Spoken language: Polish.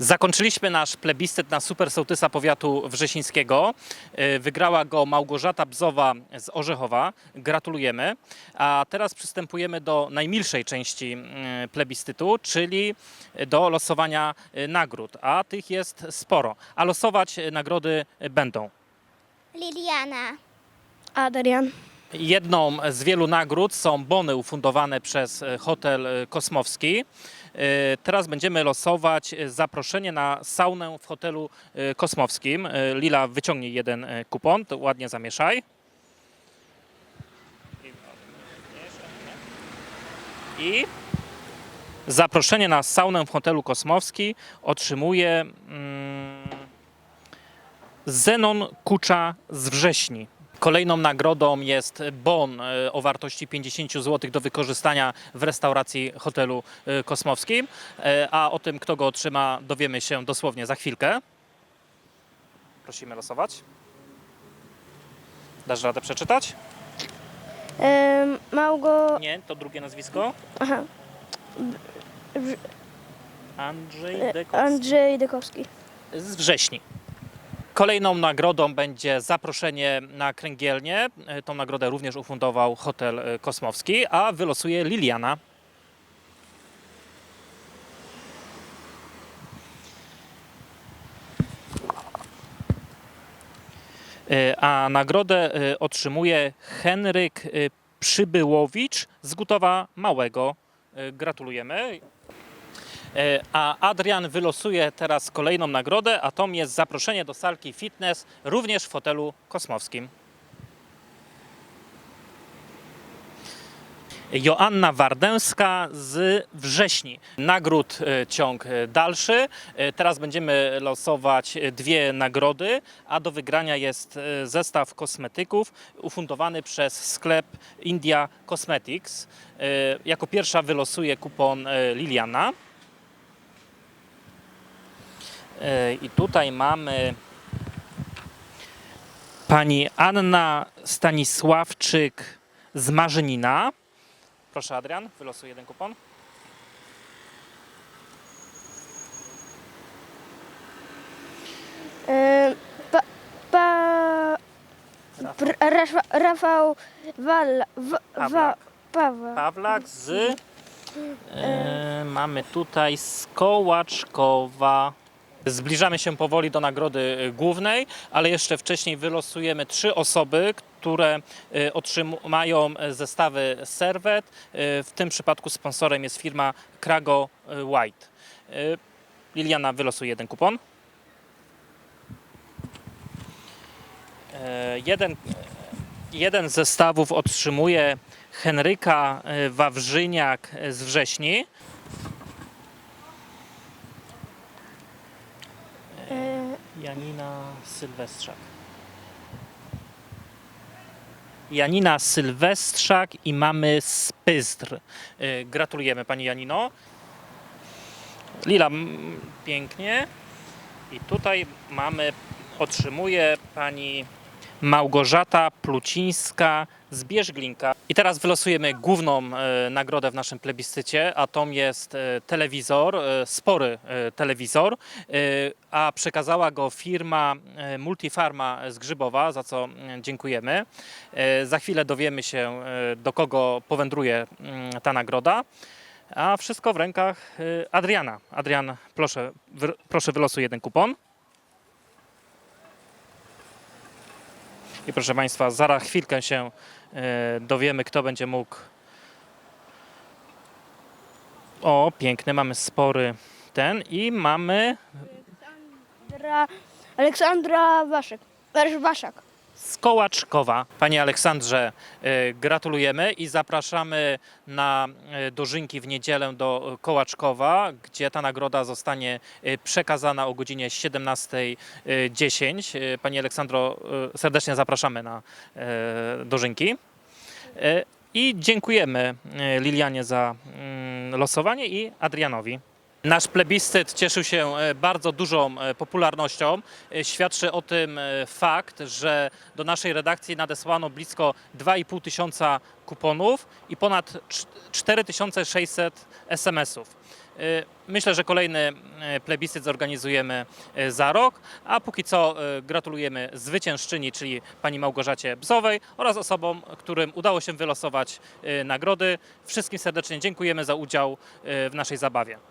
Zakończyliśmy nasz plebiscyt na super sołtysa powiatu wrzesińskiego. E, Wygrała go Małgorzata Bzowa z Orzechowa. Gratulujemy. A teraz przystępujemy do najmilszej części plebiscytu, czyli do losowania e, nagród. A tych jest sporo. A losować e, nagrody będą. Liliana. Adrian. Jedną z wielu nagród są bony ufundowane przez e, hotel e, Kosmowski. E, Teraz będziemy losować zaproszenie na saunę w hotelu Kosmowskim. Lila, wyciągnij jeden kupon, to ładnie zamieszaj. I zaproszenie na saunę w hotelu Kosmowski otrzymuje mm, Zenon Kucza z Wrześni. Kolejną nagrodą jest bon e, o wartości 50 zł do wykorzystania w restauracji hotelu e, Kosmowskim. E, A o tym, kto go otrzyma, dowiemy się dosłownie za chwilkę. Prosimy losować. Dasz radę przeczytać? Ym, Małgo... Nie, to drugie nazwisko. Aha. Andrzej Dekowski. Andrzej Dekowski. z wrześni. Kolejną nagrodą będzie zaproszenie na kręgielnię. E, Tą nagrodę również ufundował hotel e, Kosmowski, a wylosuje Liliana. E, A nagrodę otrzymuje Henryk Przybyłowicz z Gutowa Małego. Gratulujemy. E, A Adrian wylosuje teraz kolejną nagrodę, a tą jest zaproszenie do salki fitness, również w hotelu kosmowskim. Joanna Wardęska z Wrześni. Nagród e, ciąg e, dalszy. Teraz będziemy losować dwie nagrody, a do wygrania jest zestaw kosmetyków ufundowany przez sklep India Cosmetics. Jako pierwsza wylosuje kupon Liliana. E, I tutaj mamy pani Anna Stanisławczyk z Marzynina. Proszę Adrian, wylosuj jeden kupon. Ym, Pa... pa pr, Rafa, Rafał Walla... W, wa, Pawlak. Paweł. Pawlak z... E, mamy tutaj z Kołaczkowa. Zbliżamy się powoli do nagrody e, głównej, ale jeszcze wcześniej wylosujemy trzy osoby, które e, otrzymają e, zestawy serwet. W tym przypadku sponsorem jest firma Krago White. Liliana wylosuje jeden kupon. Jeden, jeden z zestawów otrzymuje Henryka Wawrzyniak z Wrześni. Janina Sylwestrzak. Janina Sylwestrzak i mamy Spyzdr. E, Gratulujemy Pani Janino. Lila, pięknie. I tutaj mamy, otrzymuje Pani Małgorzata Plucińska z Bierzglinka. I teraz wylosujemy główną e, nagrodę w naszym plebiscycie, a tą jest e, telewizor, e, spory telewizor, a przekazała go firma Multifarma z Grzybowa, za co dziękujemy. Za chwilę dowiemy się, do kogo powędruje ta nagroda. A wszystko w rękach Adriana. Adrian, proszę, proszę wylosuj jeden kupon. I proszę Państwa, zaraz chwilkę się e, dowiemy, kto będzie mógł. O, piękny, mamy spory ten i mamy Aleksandra, Waszek. Waszak. Z Kołaczkowa. Panie Aleksandrze, e, gratulujemy i zapraszamy na e, dożynki w niedzielę do Kołaczkowa, gdzie ta nagroda zostanie e, przekazana o godzinie 17.10. E, Pani Aleksandro, serdecznie zapraszamy na dożynki. I dziękujemy Lilianie za mm, losowanie i Adrianowi. Nasz plebiscyt cieszył się e, bardzo dużą e, popularnością. E, Świadczy o tym fakt, że do naszej redakcji nadesłano blisko 2,5 tysiąca kuponów i ponad cz- 4600 SMS-ów. Myślę, że kolejny plebiscyt zorganizujemy za rok, a póki co gratulujemy zwyciężczyni, czyli pani Małgorzacie Bzowej oraz osobom, którym udało się wylosować nagrody. Wszystkim serdecznie dziękujemy za udział w naszej zabawie.